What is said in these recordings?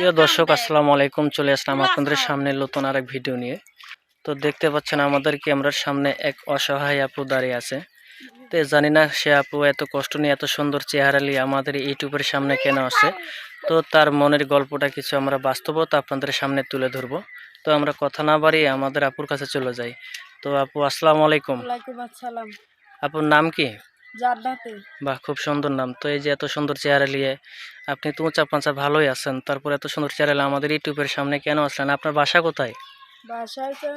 প্রিয় দর্শক আসসালামু আলাইকুম। চলে আসলাম আপনাদের সামনে নতুন আরেক ভিডিও নিয়ে। তো দেখতে পাচ্ছেন আমাদের ক্যামেরার সামনে এক অসহায় আপু দাঁড়িয়ে আছে। তো জানি না সে আপু এত কষ্ট নিয়ে এত সুন্দর চেহারা নিয়ে আমাদের ইউটিউবের সামনে কেন আসে তো তার মনের গল্পটা কিছু আমরা বাস্তবতা আপনাদের সামনে তুলে ধরবো। তো আমরা কথা না বাড়িয়ে আমাদের আপুর কাছে চলে যাই। তো আপু আসসালামু আলাইকুম। আসসালাম। আপুর নাম কি? জান্নাতে। বাহ খুব সুন্দর নাম। তো এই যে এত সুন্দর চেহারা নিয়ে আপনি তো উঁচা পাঁচা ভালোই আছেন তারপর এত সুন্দর চেহারা নিয়ে আমাদের ইউটিউবের সামনে কেন আসলেন? আপনার বাসা কোথায়? বাসায় তো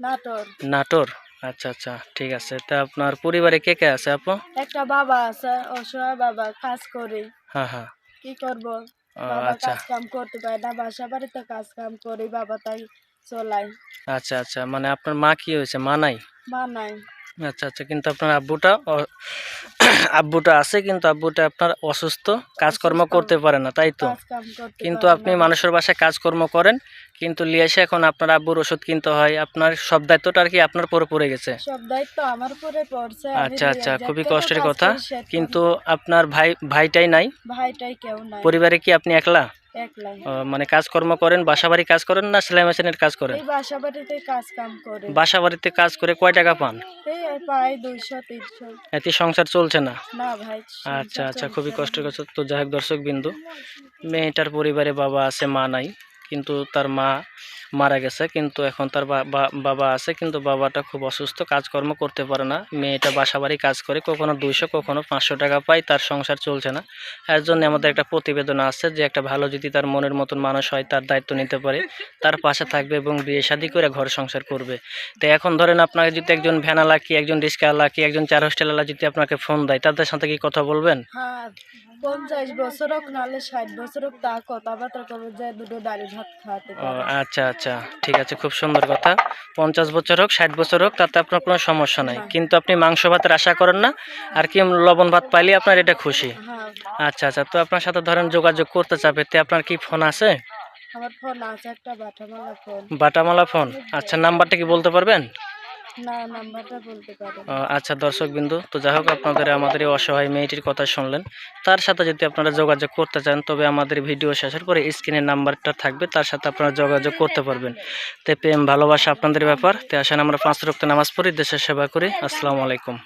নাটোর। নাটোর? আচ্ছা আচ্ছা ঠিক আছে। তা আপনার পরিবারে কে কে আছে আপু? একটা বাবা আছে অসহায় বাবা কাজ করে। হ্যাঁ হ্যাঁ। কি করব? বাবা আচ্ছা। কাজ কাম করতে পারে না বাসা বাড়িতে কাজ কাম করে বাবা তাই চলায়। আচ্ছা আচ্ছা মানে আপনার মা কি হয়েছে? মা নাই? মা নাই। আচ্ছা আচ্ছা কিন্তু আপনার আব্বুটা আব্বুটা আছে কিন্তু আব্বুটা আপনার অসুস্থ কাজকর্ম করতে পারে না তাই তো? কিন্তু আপনি মানুষের বাসায় কাজকর্ম করেন কিন্তু লিয়াসে এখন আপনার আব্বুর ওষুধ কিনতে হয় আপনার সব দায়িত্বটা আর কি আপনার পরে পড়ে গেছে। আচ্ছা আচ্ছা খুবই কষ্টের কথা কিন্তু আপনার ভাই ভাইটাই নাই। পরিবারে কি আপনি একলা? মানে কাজকর্ম করেন বাসাবাড়ি কাজ করেন না সেলাই মেশিনের কাজ করেন? বাসাবাড়িতে বাসা বাড়িতে কাজ কাম কাজ করে কয় টাকা পান? পাই দুইশো তিনশো। এতে সংসার চলছে না? না ভাই আচ্ছা আচ্ছা খুবই কষ্টের কথা তো যাই হোক দর্শক বিন্দু মেয়েটার পরিবারে বাবা আছে মা নাই। কিন্তু তার মা মারা গেছে, কিন্তু এখন তার বাবা আছে, কিন্তু বাবাটা খুব অসুস্থ, কাজকর্ম করতে পারে না। মেয়েটা বাসাবাড়ি কাজ করে, কখনো দুইশো, কখনো পাঁচশো টাকা পায়, তার সংসার চলছে না। এর জন্য আমাদের একটা প্রতিবেদন আছে যে, একটা ভালো যদি তার মনের মতন মানুষ হয়, তার দায়িত্ব নিতে পারে, তার পাশে থাকবে এবং বিয়ে শাদি করে ঘর সংসার করবে। তো এখন ধরেন আপনাকে যদি একজন ভ্যানালা কি, একজন রিক্সাওয়ালা কি, একজন চার হোস্টেলওয়ালা যদি আপনাকে ফোন দেয়, তাদের সাথে কি কথা বলবেন? হ্যাঁ পঞ্চাশ বছর হোক নাহলে ষাট বছর হোক তা কথাবার্তা করব যে দুটো দাড়ি ভাত খাওয়াতে আচ্ছা আচ্ছা ঠিক আছে খুব সুন্দর কথা। পঞ্চাশ বছর হোক ষাট বছর হোক তাতে আপনার কোনো সমস্যা নাই। কিন্তু আপনি মাংস ভাতের আশা করেন না আর কি লবণ ভাত পাইলে আপনার এটা খুশি। হ্যাঁ। আচ্ছা আচ্ছা তো আপনার সাথে ধরেন যোগাযোগ করতে চাপে তে আপনার কি ফোন আছে? আমার ফোন আছে একটা বাটামালা ফোন। বাটামালা ফোন। আচ্ছা নাম্বারটা কি বলতে পারবেন? আচ্ছা দর্শক বিন্দু তো যাই হোক, আপনাদের আমাদের এই অসহায় মেয়েটির কথা শুনলেন। তার সাথে যদি আপনারা যোগাযোগ করতে চান, তবে আমাদের ভিডিও শেষের পরে স্ক্রিনের নাম্বারটা থাকবে, তার সাথে আপনারা যোগাযোগ করতে পারবেন। তো প্রেম, ভালোবাসা আপনাদের ব্যাপার। তো আসেন আমরা পাঁচ রক্ত নামাজ পড়ি, দেশের সেবা করি। আসসালামু আলাইকুম।